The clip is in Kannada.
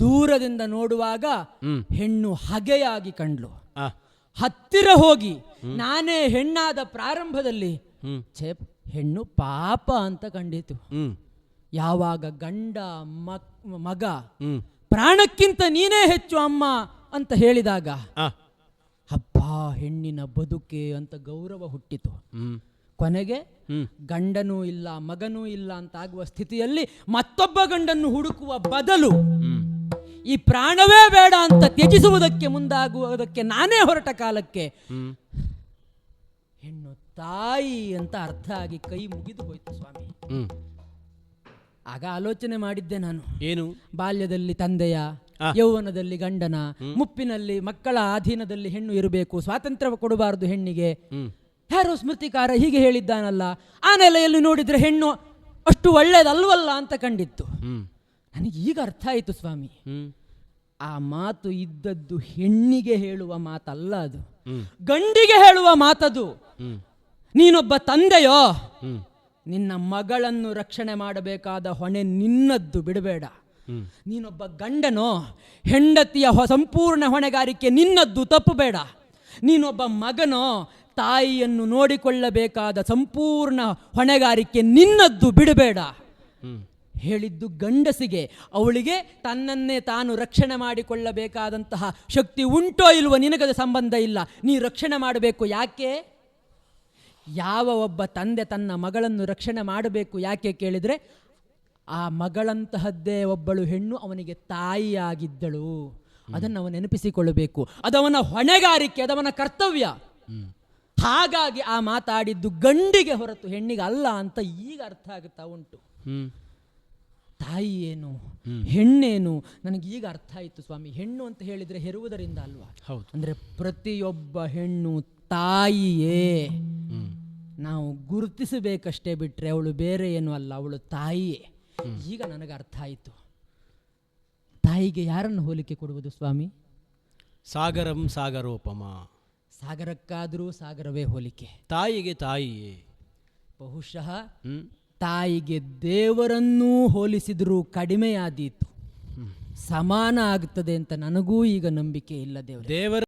ದೂರದಿಂದ ನೋಡುವಾಗ. ಹೆಣ್ಣು ಹಗೆಯಾಗಿ ಕಂಡ್ಲು. ಹತ್ತಿರ ಹೋಗಿ ನಾನೇ ಹೆಣ್ಣಾದ ಪ್ರಾರಂಭದಲ್ಲಿ ಛೇ ಹೆಣ್ಣು ಪಾಪ ಅಂತ ಕಂಡಿತು. ಯಾವಾಗ ಗಂಡ ಮಗ ಪ್ರಾಣಕ್ಕಿಂತ ನೀನೇ ಹೆಚ್ಚು ಅಮ್ಮ ಅಂತ ಹೇಳಿದಾಗ ಹಬ್ಬ ಹೆಣ್ಣಿನ ಬದುಕೆ ಅಂತ ಗೌರವ ಹುಟ್ಟಿತು. ಕೊನೆಗೆ ಗಂಡನೂ ಇಲ್ಲ ಮಗನೂ ಇಲ್ಲ ಅಂತ ಆಗುವ ಸ್ಥಿತಿಯಲ್ಲಿ ಮತ್ತೊಬ್ಬ ಗಂಡನ್ನು ಹುಡುಕುವ ಬದಲು ಈ ಪ್ರಾಣವೇ ಬೇಡ ಅಂತ ತ್ಯಜಿಸುವುದಕ್ಕೆ ಮುಂದಾಗುವುದಕ್ಕೆ ನಾನೇ ಹೊರಟ ಕಾಲಕ್ಕೆ ಹೆಣ್ಣು ತಾಯಿ ಅಂತ ಅರ್ಥ ಆಗಿ ಕೈ ಮುಗಿದು ಹೋಯ್ತು ಸ್ವಾಮಿ. ಆಗ ಆಲೋಚನೆ ಮಾಡಿದ್ದೆ ನಾನು. ಏನು? ಬಾಲ್ಯದಲ್ಲಿ ತಂದೆಯ. ಯೌವನದಲ್ಲಿ ಗಂಡನ ಮುಪ್ಪಿನಲ್ಲಿ ಮಕ್ಕಳ ಅಧೀನದಲ್ಲಿ ಹೆಣ್ಣು ಇರಬೇಕು ಸ್ವಾತಂತ್ರ್ಯ ಕೊಡಬಾರದು ಹೆಣ್ಣಿಗೆ. ಯಾರೋ ಸ್ಮೃತಿಕಾರ ಹೀಗೆ ಹೇಳಿದ್ದಾನಲ್ಲ ಆ ನೆಲೆಯಲ್ಲಿ ನೋಡಿದ್ರೆ ಹೆಣ್ಣು ಅಷ್ಟು ಒಳ್ಳೇದಲ್ವಲ್ಲ ಅಂತ ಕಂಡಿತ್ತು. ನನಗೆ ಈಗ ಅರ್ಥ ಆಯಿತು ಸ್ವಾಮಿ. ಆ ಮಾತು ಇದ್ದದ್ದು ಹೆಣ್ಣಿಗೆ ಹೇಳುವ ಮಾತಲ್ಲ ಅದು. ಗಂಡಿಗೆ ಹೇಳುವ ಮಾತದು. ನೀನೊಬ್ಬ ತಂದೆಯೋ ನಿನ್ನ ಮಗಳನ್ನು ರಕ್ಷಣೆ ಮಾಡಬೇಕಾದ ಹೊಣೆ ನಿನ್ನದ್ದು ಬಿಡಬೇಡ. ನೀನೊಬ್ಬ ಗಂಡನೋ ಹೆಂಡತಿಯ ಹೊ- ಸಂಪೂರ್ಣ ಹೊಣೆಗಾರಿಕೆ ನಿನ್ನದ್ದು ತಪ್ಪು ಬೇಡ ನೀನೊಬ್ಬ ಮಗನೋ ತಾಯಿಯನ್ನು ನೋಡಿಕೊಳ್ಳಬೇಕಾದ ಸಂಪೂರ್ಣ ಹೊಣೆಗಾರಿಕೆ ನಿನ್ನದ್ದು ಬಿಡಬೇಡ. ಹೇಳಿದ್ದು ಗಂಡಸಿಗೆ. ಅವಳಿಗೆ ತನ್ನನ್ನೇ ತಾನು ರಕ್ಷಣೆ ಮಾಡಿಕೊಳ್ಳಬೇಕಾದಂತಹ ಶಕ್ತಿ ಉಂಟೋ ಇಲ್ವೋ ನಿನಗದ ಸಂಬಂಧ ಇಲ್ಲ. ನೀ ರಕ್ಷಣೆ ಮಾಡಬೇಕು ಯಾಕೆ? ಯಾವ ಒಬ್ಬ ತಂದೆ ತನ್ನ ಮಗಳನ್ನು ರಕ್ಷಣೆ ಮಾಡಬೇಕು ಯಾಕೆ ಕೇಳಿದರೆ ಆ ಮಗಳಂತಹದ್ದೇ ಒಬ್ಬಳು ಹೆಣ್ಣು ಅವನಿಗೆ ತಾಯಿಯಾಗಿದ್ದಳು. ಅದನ್ನು ಅವನು ನೆನಪಿಸಿಕೊಳ್ಳಬೇಕು. ಅದವನ ಹೊಣೆಗಾರಿಕೆ ಅದವನ ಕರ್ತವ್ಯ. ಹಾಗಾಗಿ ಆ ಮಾತಾಡಿದ್ದು ಗಂಡಿಗೆ ಹೊರತು ಹೆಣ್ಣಿಗೆ ಅಲ್ಲ ಅಂತ ಈಗ ಅರ್ಥ ಆಗುತ್ತಾ ಉಂಟು. ತಾಯಿ ಏನು ಹೆಣ್ಣೇನು? ನನಗೆ ಈಗ ಅರ್ಥ ಆಯಿತು ಸ್ವಾಮಿ. ಹೆಣ್ಣು ಅಂತ ಹೇಳಿದರೆ ಹೆರುವುದರಿಂದ ಅಲ್ವಾ? ಹೌದು. ಅಂದರೆ ಪ್ರತಿಯೊಬ್ಬ ಹೆಣ್ಣು ತಾಯಿಯೇ ನಾವು ಗುರುತಿಸಬೇಕಷ್ಟೇ ಬಿಟ್ಟರೆ ಅವಳು ಬೇರೆ ಏನು ಅಲ್ಲ ಅವಳು ತಾಯಿಯೇ. ಈಗ ನನಗೆ ಅರ್ಥ ಆಯಿತು. ತಾಯಿಗೆ ಯಾರನ್ನು ಹೋಲಿಕೆ ಕೊಡುವುದು ಸ್ವಾಮಿ? ಸಾಗರಂ ಸಾಗರೋಪಮ. ಸಾಗರಕ್ಕಾದರೂ ಸಾಗರವೇ ಹೋಲಿಕೆ. ತಾಯಿಗೆ ತಾಯಿಯೇ. ಬಹುಶಃ ತಾಯಿಗೆ ದೇವರನ್ನೂ ಹೋಲಿಸಿದರೂ ಕಡಿಮೆಯಾದೀತು. ಸಮಾನ ಆಗ್ತದೆ ಅಂತ ನನಗೂ ಈಗ ನಂಬಿಕೆ ಇಲ್ಲ ದೇವರೇ. ದೇವರ